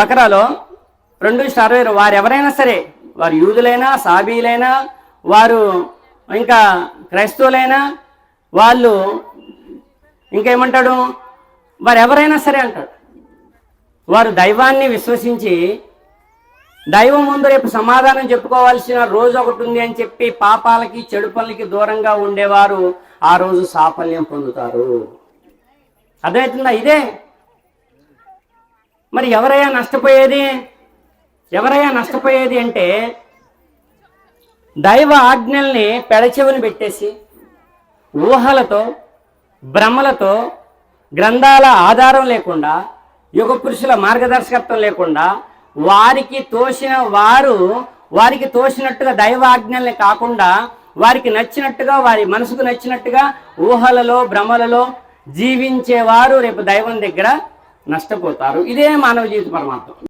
బకరాలో రెండు అరవై వారు. ఎవరైనా సరే వారు యూదులైనా సాబీలైనా వారు ఇంకా క్రైస్తవులైనా వాళ్ళు ఇంకేమంటాడు? వారు ఎవరైనా సరే అంటాడు. వారు దైవాన్ని విశ్వసించి దైవం ముందు రేపు సమాధానం చెప్పుకోవాల్సిన రోజు ఒకటి ఉంది అని చెప్పి పాపాలకి చెడు పనులకి దూరంగా ఉండేవారు ఆ రోజు సాఫల్యం పొందుతారు. అర్థమవుతుందా ఇదే? మరి ఎవరయ్యా నష్టపోయేది? ఎవరయ్యా నష్టపోయేది అంటే దైవ ఆజ్ఞల్ని పెడచెవుని పెట్టేసి ఊహలతో భ్రమలతో గ్రంథాల ఆధారం లేకుండా యుగ పురుషుల మార్గదర్శకత్వం లేకుండా వారికి తోసిన వారు వారికి తోసినట్టుగా దైవ ఆజ్ఞల్ని కాకుండా వారికి నచ్చినట్టుగా వారి మనసుకు నచ్చినట్టుగా ఊహలలో భ్రమలలో జీవించేవారు రేపు దైవం దగ్గర నష్టపోతారు. ఇదే మానవ జీవిత పరమార్థం.